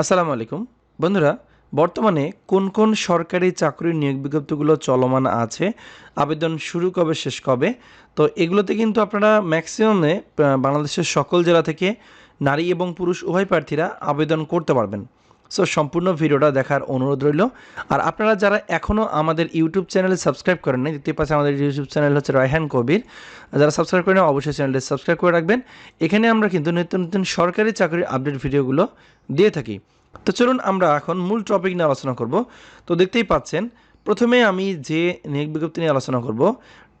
আসসালামু আলাইকুম। বন্ধুরা, বর্তমানে কোন কোন সরকারি চাকরির নিয়োগ বিজ্ঞপ্তিগুলো চলমান আছে, আবেদন শুরু কবে, শেষ কবে? তো এগুলোতে কিন্তু আপনারা ম্যাক্সিমামে বাংলাদেশের সকল জেলা থেকে নারী এবং পুরুষ উভয় প্রার্থীরা আবেদন করতে পারবেন। সো সম্পূর্ণ ভিডিওটা দেখার অনুরোধ রইল। আর আপনারা যারা এখনও আমাদের ইউটিউব চ্যানেলে সাবস্ক্রাইব করেন নাই দেখতে পাচ্ছেন আমাদের ইউটিউব চ্যানেল হচ্ছে রায়হান কবির। যারা সাবস্ক্রাইব করেন অবশ্যই চ্যানেলটি সাবস্ক্রাইব করে রাখবেন। এখানে আমরা কিন্তু নিত্য নতুন সরকারি চাকরির আপডেট ভিডিওগুলো দিয়ে থাকি। তো চলুন আমরা এখন মূল টপিক নিয়ে আলোচনা করব। তো দেখতেই পাচ্ছেন, প্রথমে আমি যে নিয়োগ বিজ্ঞপ্তি নিয়ে আলোচনা করব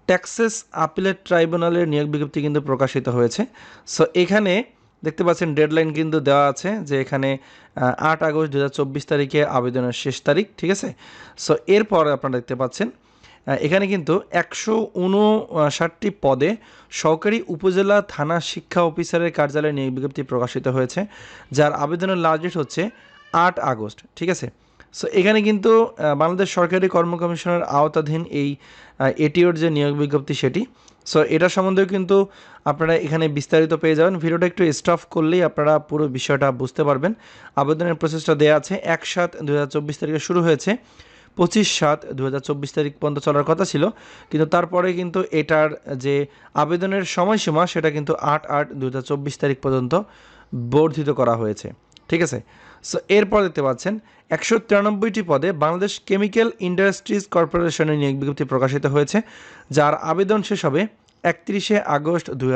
ট্যাক্সেস আপিলেট ট্রাইব্যুনালের নিয়োগ বিজ্ঞপ্তি কিন্তু প্রকাশিত হয়েছে। সো এখানে দেখতে পাচ্ছেন ডেডলাইন কিন্তু দেওয়া আছে যে এখানে আট আগস্ট দু হাজার চব্বিশ তারিখে আবেদনের শেষ তারিখ, ঠিক আছে? সো এরপর আপনারা দেখতে পাচ্ছেন এখানে কিন্তু একশো উনষাটটি পদে সহকারী উপজেলা থানা শিক্ষা অফিসারের কার্যালয়ে নিয়োগ বিজ্ঞপ্তি প্রকাশিত হয়েছে, যার আবেদনের লাস্ট ডেট হচ্ছে আট আগস্ট, ঠিক আছে? সো এখানে কিন্তু বাংলাদেশ সরকারি কর্ম কমিশনের আওতাধীন এই এটিওর যে নিয়োগ বিজ্ঞপ্তি সেটি সো এটা সম্বন্ধেও কিন্তু আপনারা এখানে বিস্তারিত পেয়ে যাবেন। ভিডিওটা একটু স্টপ করলেই আপনারা পুরো বিষয়টা বুঝতে পারবেন। আবেদনের প্রসেসটা দেওয়া আছে এক সাত দু তারিখে শুরু হয়েছে। পঁচিশ সাত দু তারিখ পর্যন্ত চলার কথা ছিল। কিন্তু তারপরে কিন্তু এটার যে আবেদনের সময়সীমা, সেটা কিন্তু আট আট দু তারিখ পর্যন্ত বর্ধিত করা হয়েছে। ঠিক আছে? সো এরপর দেখতে পাচ্ছেন, একশো তিরানব্বইটি পদে বাংলাদেশ কেমিক্যাল ইন্ডাস্ট্রিজ কর্পোরেশনের নিয়োগ বিজ্ঞপ্তি প্রকাশিত হয়েছে, যার আবেদন শেষ হবে একত্রিশে আগস্ট দুই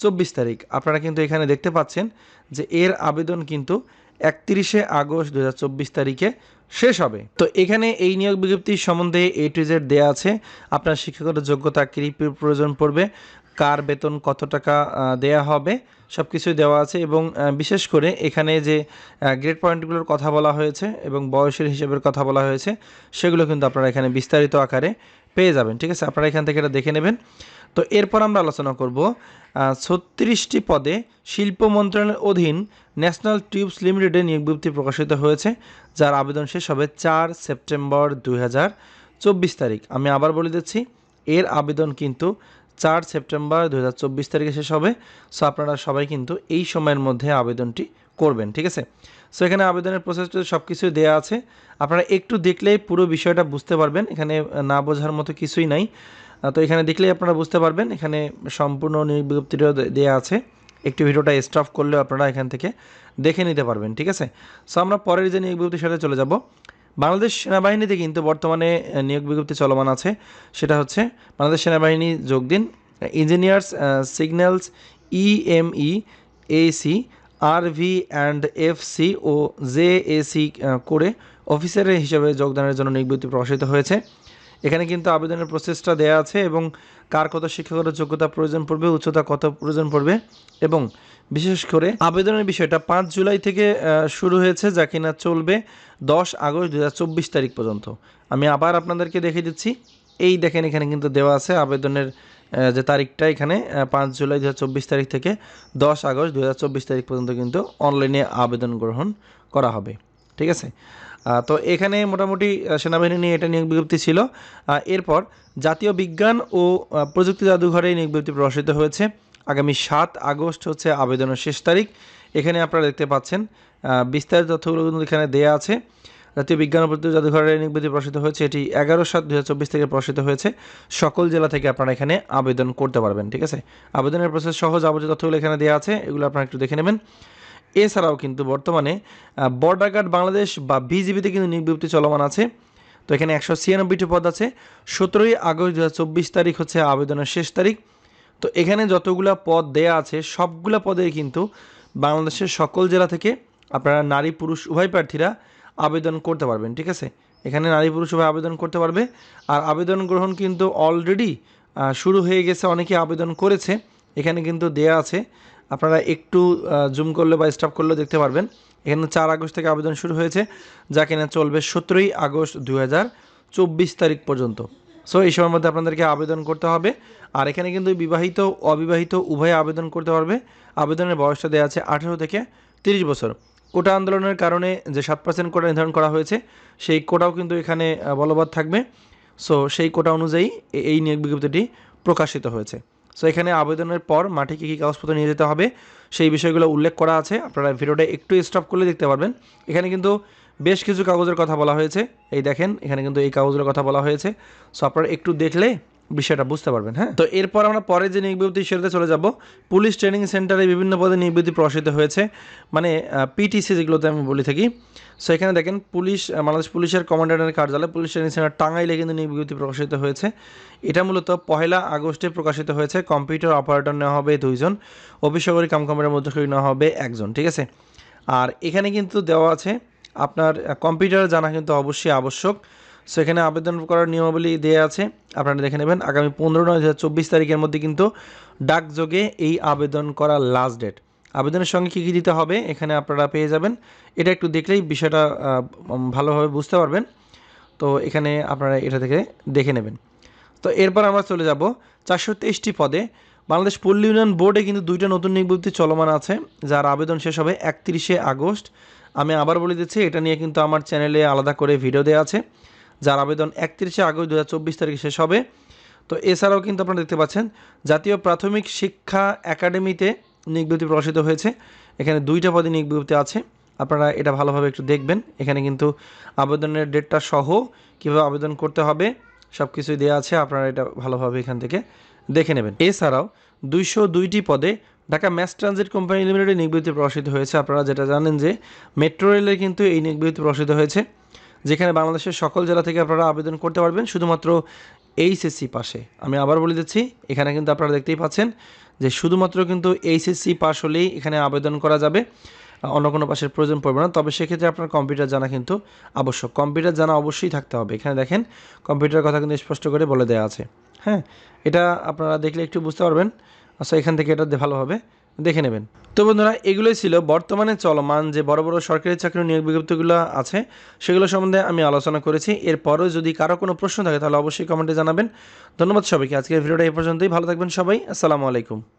চব্বিশ তারিখ। আপনারা কিন্তু এখানে দেখতে পাচ্ছেন যে এর আবেদন কিন্তু একত্রিশে আগস্ট দুই হাজার চব্বিশ তারিখে শেষ হবে। তো, এখানে এই নিয়োগ বিজ্ঞপ্তি সম্বন্ধে এ টু জেড দেওয়া আছে। আপনার শিক্ষাগত যোগ্যতা কী প্রয়োজন পড়বে। কার বেতন কত টাকা দেয়া হবে সব কিছুই দেওয়া আছে এবং বিশেষ করে এখানে যে গ্রেড পয়েন্টগুলোর কথা বলা হয়েছে এবং বয়সের হিসেবের কথা বলা হয়েছে, সেগুলো কিন্তু আপনারা এখানে বিস্তারিত আকারে পেয়ে যাবেন, ঠিক আছে? আপনারা এখান থেকে এটা দেখে নেবেন। তো এরপর আমরা আলোচনা করব ছত্রিশটি পদে শিল্প মন্ত্রণালয়ের অধীন ন্যাশনাল টিউবস লিমিটেডে নিয়োগ বিজ্ঞপ্তি প্রকাশিত হয়েছে, যার আবেদন শেষ হবে চার সেপ্টেম্বর দুই চব্বিশ তারিখ। আমি আবার বলে দিচ্ছি, এর আবেদন কিন্তু চার সেপ্টেম্বর দু হাজার চব্বিশ তারিখে শেষ হবে। সো আপনারা সবাই কিন্তু এই সময়ের মধ্যে আবেদনটি করবেন, ঠিক আছে? সো এখানে আবেদনের প্রসেসটা সব কিছু দেওয়া আছে। আপনারা একটু দেখলেই পুরো বিষয়টা বুঝতে পারবেন। এখানে না বোঝার মতো কিছুই নাই। তো, এখানে দেখলেই আপনারা বুঝতে পারবেন। এখানে সম্পূর্ণ নিয়োগ বিজ্ঞপ্তিটাও দেওয়া আছে। একটি ভিডিওটা স্টপ করলেও আপনারা এখান থেকে দেখে নিতে পারবেন, ঠিক আছে? সো আমরা পরের যে নিয়োগ বিজ্ঞপ্তির সাথে চলে যাব। বাংলাদেশ সেনাবাহিনীতে কিন্তু বর্তমানে নিয়োগ বিজ্ঞপ্তি চলমান আছে। সেটা হচ্ছে, বাংলাদেশ সেনাবাহিনী যোগ দিন engineers signals EME AC R V and F C O JAC করে অফিসারের হিসেবে যোগদানের জন্য নিয়োগ বিজ্ঞপ্তি প্রকাশিত হয়েছে। এখানে কিন্তু আবেদনের প্রসেসটা দেওয়া আছে এবং কার কত শিক্ষাগত যোগ্যতা প্রয়োজন পড়বে, উচ্চতা কত প্রয়োজন পড়বে এবং বিশেষ করে আবেদনের বিষয়টা পাঁচ জুলাই থেকে শুরু হয়েছে যা কিনা চলবে দশ আগস্ট দু হাজার চব্বিশ তারিখ পর্যন্ত। আমি আবার আপনাদেরকে দেখে দিচ্ছি। এই দেখেন এখানে কিন্তু দেওয়া আছে আবেদনের যে তারিখটা এখানে পাঁচ জুলাই দু হাজার চব্বিশ তারিখ থেকে দশ আগস্ট দুহাজার চব্বিশ তারিখ পর্যন্ত কিন্তু অনলাইনে আবেদন গ্রহণ করা হবে। ঠিক আছে? তো এখানে মোটামুটি সেনাবাহিনী নিয়ে এটা নিয়োগ বিজ্ঞপ্তি ছিল। এরপর জাতীয় বিজ্ঞান ও প্রযুক্তি জাদুঘরে নিয়োগ বিজ্ঞপ্তি প্রকাশিত হয়েছে। আগামী সাত আগস্ট হচ্ছে আবেদনের শেষ তারিখ। এখানে আপনারা দেখতে পাচ্ছেন বিস্তারিত তথ্যগুলো কিন্তু এখানে দেওয়া আছে। জাতীয় বিজ্ঞান প্রযুক্তি জাদুঘরের বিজ্ঞপ্তি প্রকাশিত হয়েছে। এটি এগারো সাত দু থেকে প্রকাশিত হয়েছে। সকল জেলা থেকে আপনারা এখানে আবেদন করতে পারবেন, ঠিক আছে? আবেদনের প্রসেস সহজ আবদ্ধ তথ্যগুলো এখানে দেওয়া আছে, এগুলো আপনারা একটু দেখে নেবেন। এছাড়াও কিন্তু বর্তমানে বর্ডার গার্ড বাংলাদেশ বা বিজিবিতে কিন্তু নিয়োগ বিজ্ঞপ্তি চলমান আছে। তো এখানে একশো ছিয়ানব্বইটি পদ আছে। সতেরোই আগস্ট দু তারিখ হচ্ছে আবেদনের শেষ তারিখ। তো এখানে যতগুলা পদ দেয়া আছে, সবগুলা পদে কিন্তু বাংলাদেশের সকল জেলা থেকে আপনারা নারী, পুরুষ, উভয় প্রার্থীরা আবেদন করতে পারবেন, ঠিক আছে? এখানে নারী, পুরুষ, উভয় আবেদন করতে পারবে। আর আবেদন গ্রহণ কিন্তু অলরেডি শুরু হয়ে গেছে, অনেকে আবেদন করেছে। এখানে কিন্তু দেয়া আছে আপনারা একটু জুম করলে বা স্টাফ করলে দেখতে পারবেন। এখানে চার আগস্ট থেকে আবেদন শুরু হয়েছে, যা কিনা চলবে সতেরোই আগস্ট দু তারিখ পর্যন্ত। সো এই সময়ের মধ্যে আপনাদেরকে আবেদন করতে হবে। আর এখানে কিন্তু বিবাহিত, অবিবাহিত উভয়ে আবেদন করতে পারবে। আবেদনের বয়সটা দেওয়া আছে আঠেরো থেকে তিরিশ বছর। কোটা আন্দোলনের কারণে যে সাত পার্সেন্ট কোটা নির্ধারণ করা হয়েছে, সেই কোটাও কিন্তু এখানে বলবৎ থাকবে। সো সেই কোটা অনুযায়ী এই নিয়োগ বিজ্ঞপ্তিটি প্রকাশিত হয়েছে। সো এখানে আবেদনের পর মাঠে কী কী কাগজপত্র নিয়ে যেতে হবে, সেই বিষয়গুলো উল্লেখ করা আছে। আপনারা ভিডিওটা একটু স্টপ করলে দেখতে পারবেন। এখানে কিন্তু বেশ কিছু কাগজের কথা বলা হয়েছে। এই দেখেন, এখানে কিন্তু এই কাগজের কথা বলা হয়েছে। সো আপনারা একটু দেখলে বিষয়টা বুঝতে পারবেন হ্যাঁ? তো এরপর আমরা পরে যে নিয়োগ বিজ্ঞপ্তি সেটাতে চলে যাব। পুলিশ ট্রেনিং সেন্টারে বিভিন্ন পদে বিজ্ঞপ্তি প্রকাশিত হয়েছে। মানে পিটিসি যেগুলোতে আমি বলে থাকি। সো এখানে দেখেন, পুলিশ বাংলাদেশ পুলিশের কমান্ডারের কার্যালয়, পুলিশ ট্রেনিং সেন্টার টাঙ্গাইলে কিন্তু বিজ্ঞপ্তি প্রকাশিত হয়েছে। এটা মূলত পহেলা আগস্টে প্রকাশিত হয়েছে। কম্পিউটার অপারেটর নেওয়া হবে দুইজন অফিসগরী কাম কম্পিউটার মধ্যে নেওয়া হবে একজন, ঠিক আছে? আর এখানে কিন্তু দেওয়া আছে, আপনার কম্পিউটার জানা কিন্তু অবশ্যই আবশ্যক। সো এখানে আবেদন করার নিয়মাবলী দেওয়া আছে। আপনারা দেখে নেবেন, আগামী পনেরো নয় দু তারিখের মধ্যে কিন্তু ডাকযোগে এই আবেদন করার লাস্ট ডেট আবেদনের সঙ্গে কী কী দিতে হবে, এখানে আপনারা পেয়ে যাবেন। এটা একটু দেখলেই বিষয়টা ভালোভাবে বুঝতে পারবেন। তো, এখানে আপনারা এটা থেকে দেখে নেবেন। তো, এরপর আমরা চলে যাব চারশো তেইশটি পদে। বাংলাদেশ পল্লী উন্নয়ন বোর্ডে কিন্তু দুইটা নতুন নিবৃত্তি চলমান আছে, যার আবেদন শেষ হবে একত্রিশে আগস্ট। আমি আবার বলে দিচ্ছি, এটা নিয়ে কিন্তু আমার চ্যানেলে আলাদা করে ভিডিও দেওয়া আছে। যার আবেদন একত্রিশে আগস্ট দু হাজার চব্বিশ তারিখে শেষ হবে। তো এছাড়াও কিন্তু আপনারা দেখতে পাচ্ছেন, জাতীয় প্রাথমিক শিক্ষা একাডেমিতে নিয়োগ প্রকাশিত হয়েছে। এখানে দুইটা পদে নিয়োগ আছে। আপনারা এটা ভালোভাবে একটু দেখবেন। এখানে কিন্তু আবেদনের ডেটটা সহ কীভাবে আবেদন করতে হবে সব কিছুই দেওয়া আছে। আপনারা এটা ভালোভাবে এখান থেকে দেখে নেবেন। এছাড়াও দুইশো দুইটি পদে ঢাকা ম্যাস ট্রানজিট কোম্পানি লিমিটেডে নিয়োগ প্রকাশিত হয়েছে। আপনারা যেটা জানেন যে মেট্রো রেলে কিন্তু এই নিয়োগ প্রকাশিত হয়েছে। যেখানে বাংলাদেশের সকল জেলা থেকে আপনারা আবেদন করতে পারবেন, শুধুমাত্র এইচএসসি পাশে। আমি আবার বলে দিচ্ছি, এখানে কিন্তু আপনারা দেখতেই পাচ্ছেন যে শুধুমাত্র কিন্তু এইচএসসি পাস হলেই এখানে আবেদন করা যাবে। অন্য কোনো পাশের প্রয়োজন পড়বে না, তবে সেক্ষেত্রে আপনার কম্পিউটার জানা কিন্তু আবশ্যক। কম্পিউটার জানা অবশ্যই থাকতে হবে। এখানে দেখেন কম্পিউটার কথা কিন্তু স্পষ্ট করে বলে দেওয়া আছে। হ্যাঁ এটা আপনারা দেখলে একটু বুঝতে পারবেন। আচ্ছা এখান থেকে এটা ভালোভাবে দেখে নেবেন। তো বন্ধুরা, এগুলোই ছিল বর্তমানে চলমান যে বড় বড় সরকারি চাকরির নিয়োগ বিজ্ঞপ্তিগুলো আছে, সেগুলো সম্বন্ধে আমি আলোচনা করেছি। এরপরও যদি কারও কোনো প্রশ্ন থাকে, তাহলে অবশ্যই কমেন্টে জানাবেন। ধন্যবাদ সবাইকে। আজকের ভিডিওটা এই পর্যন্তই। ভালো থাকবেন সবাই। আসসালামু আলাইকুম।